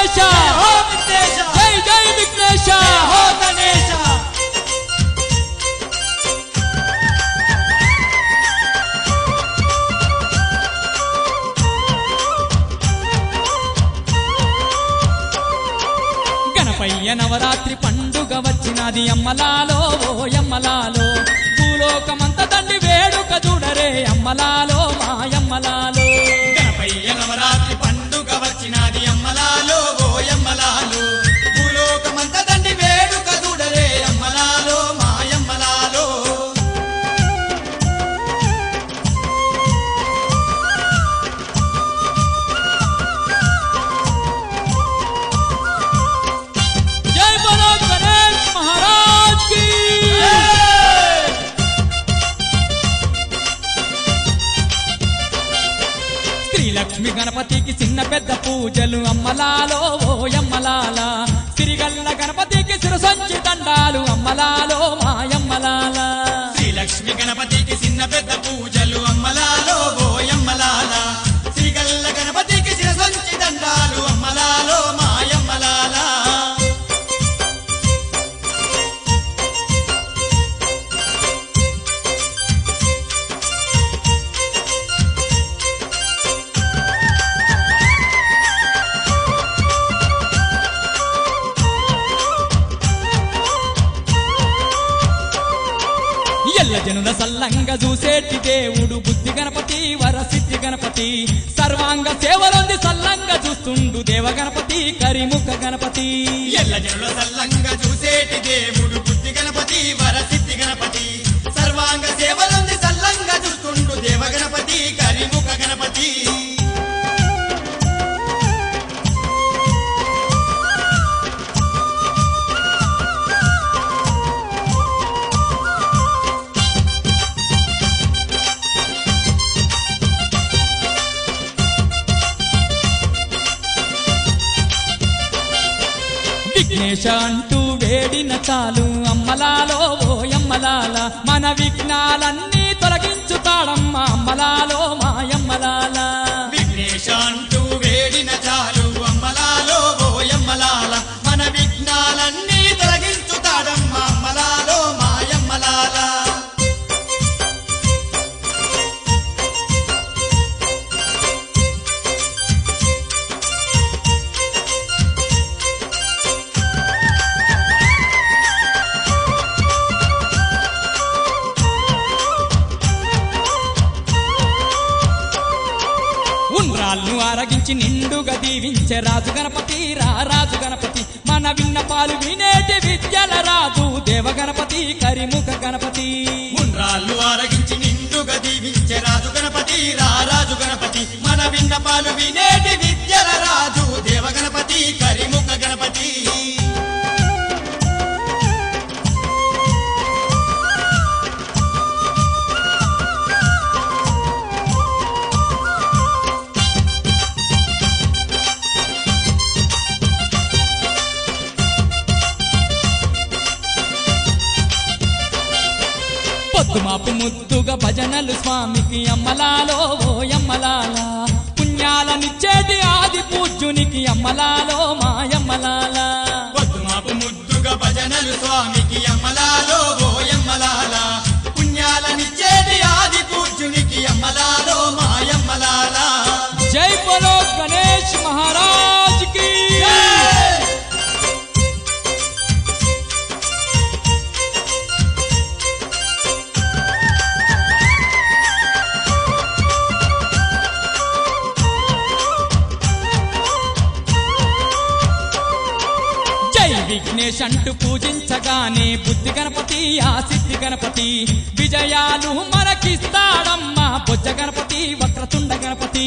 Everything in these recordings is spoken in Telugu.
విఘ్నేశ! జై జై విఘ్నేశ! గణపయ్య నవరాత్రి పండుగ వచ్చినది అమ్మలాలో ఓ అమ్మలాలో భూలోకమంత తండ్రి వేడుక చూడరే అమ్మలాలో మాయమ్మలాలో గణపయ్య లక్ష్మి గణపతికి చిన్న పెద్ద పూజలు అమ్మలాలో ఓ అమ్మలాల సిరిగల్ల గణపతికి సిరసంచి దండాలు అమ్మలాలో మాయమ్మలాల శ్రీలక్ష్మి గణపతికి చిన్న పెద్ద పూజ జనుల సల్లంగా చూసేటి దేవుడు. బుద్ధి గణపతి వరసిద్ధి గణపతి. సర్వాంగ సేవలొంది సల్లంగా చూస్తుండు దేవ గణపతి కరిముఖ గణపతి. ఎల్ల జనుల సల్లంగా చూసేటి దేవుడు. బుద్ధి గణపతి వరసిద్ధి గణపతి. విఘ్నేశ అంటూ వేడిన చాలు అమ్మలాలో ఓ అమ్మలాల మన విఘ్నాలన్నీ తొలగించు ఉండ్రాళ్ళు ఆరగించి నిండుగా దీవించే రాజు గణపతి రా రాజు గణపతి. మన విన్నపాలు వినేటి విద్యల రాజు దేవ గణపతి కరిముఖ గణపతి. ఉండ్రాళ్ళు ఆరగించి నిండుగా దీవించే రాజు గణపతి రా రాజు గణపతి. మన విన్నపాలు వినే పొద్దుమాపు ముద్దుగా భజనలు స్వామికి అమ్మలాలో ఓ అమ్మలాల పుణ్యాలనిచ్చేటి ఆది పూజ్యునికి అమ్మలాలో మా విఘ్నేష్ అంటూ పూజించగానే బుద్ధి గణపతి ఆ సిద్ధి గణపతి. విజయాలు మనకిస్తాడమ్మా బొజ్జ గణపతి వక్రతుండ గణపతి.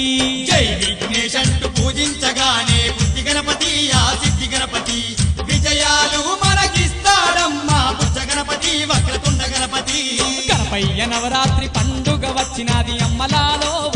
జై విఘ్నేశ్ అంటూ పూజించగానే బుద్ధి గణపతి ఆ సిద్ధి గణపతి. విజయాలు మనకిస్తాడమ్మా బుద్ధ గణపతి వక్రతుండ గణపతి. గణపయ్య నవరాత్రి పండుగ వచ్చినది అమ్మలాలో.